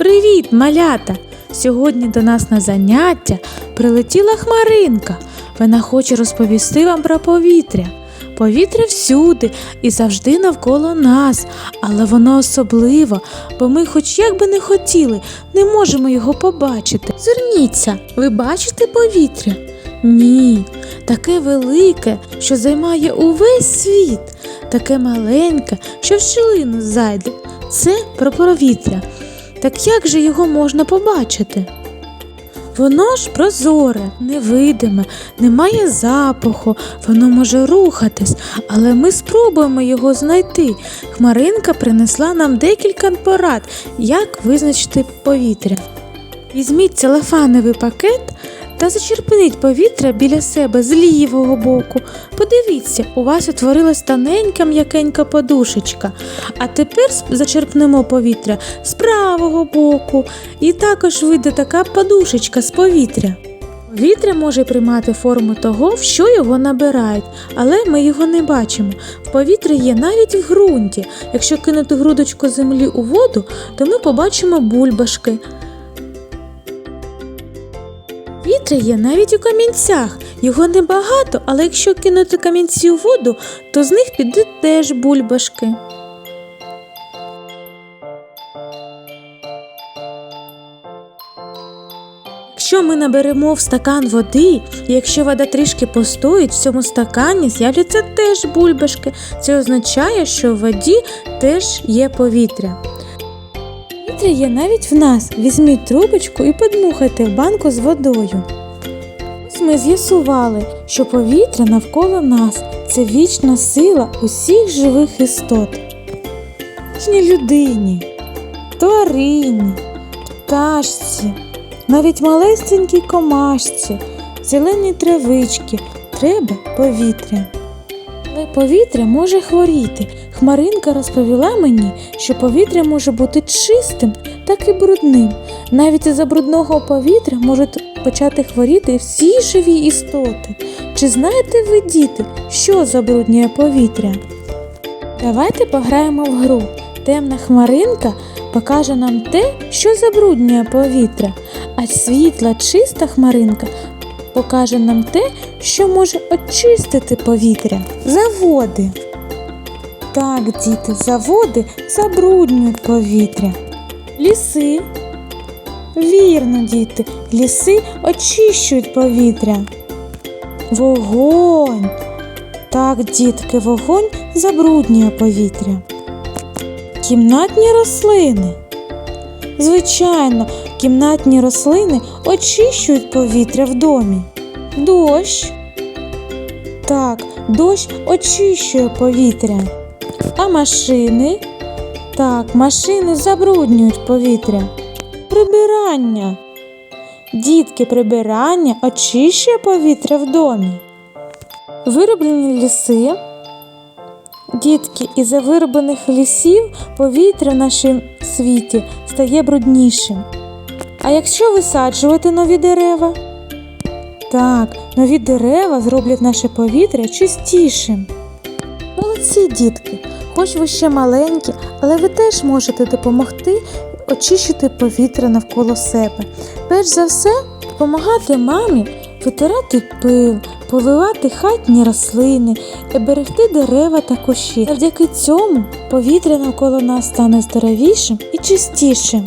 Привіт, малята! Сьогодні до нас на заняття прилетіла хмаринка. Вона хоче розповісти вам про повітря. Повітря всюди і завжди навколо нас, але воно особливо, бо ми, хоч як би не хотіли, не можемо його побачити. Зверніться, ви бачите повітря? Ні, таке велике, що займає увесь світ, таке маленьке, що в щілину зайде. Це про повітря. Так як же його можна побачити? Воно ж прозоре, невидиме, не має запаху, воно може рухатись, але ми спробуємо його знайти. Хмаринка принесла нам декілька порад, як визначити повітря. Візьміть целефановий пакет та зачерпніть повітря біля себе з лівого боку. Подивіться, у вас утворилась тоненька м'якенька подушечка. А тепер зачерпнемо повітря з правого боку, і також вийде така подушечка з повітря. Повітря може приймати форму того, в що його набирають, але ми його не бачимо. В повітрі є навіть в ґрунті. Якщо кинути грудочку землі у воду, то ми побачимо бульбашки. Вітря є навіть у камінцях. Його небагато, але якщо кинути камінці у воду, то з них підуть теж бульбашки. Якщо ми наберемо в стакан води, і якщо вода трішки постоїть, в цьому стакані з'являться теж бульбашки. Це означає, що в воді теж є повітря. Повітря є навіть в нас. Візьміть трубочку і подмухайте в банку з водою. Ось ми з'ясували, що повітря навколо нас це вічна сила усіх живих істот. Кожній людині, тварині, пташці, навіть малесенькій комашці, зелені травички треба повітря. Але повітря може хворіти. Хмаринка розповіла мені, що повітря може бути чистим, так і брудним. Навіть із-за брудного повітря можуть почати хворіти всі живі істоти. Чи знаєте ви, діти, що забруднює повітря? Давайте пограємо в гру. Темна хмаринка покаже нам те, що забруднює повітря, а світла чиста хмаринка покаже нам те, що може очистити повітря. Заводи. Так, діти, заводи забруднюють повітря. Ліси. Вірно, діти, ліси очищують повітря. Вогонь. Так, дітки, вогонь забруднює повітря. Кімнатні рослини. Звичайно, кімнатні рослини очищують повітря в домі. Дощ. Так, дощ очищує повітря. А машини? Так, машини забруднюють повітря. Прибирання. Дітки, прибирання очищує повітря в домі. Вироблені ліси. Дітки, із-за вироблених лісів повітря в нашому світі стає бруднішим. А якщо висаджувати нові дерева? Так, нові дерева зроблять наше повітря чистішим. Молодці, дітки, хоч ви ще маленькі, але ви теж можете допомогти очищити повітря навколо себе. Перш за все, допомагати мамі витирати пил, поливати хатні рослини берегти дерева та кущі. Завдяки цьому повітря навколо нас стане здоровішим і чистішим.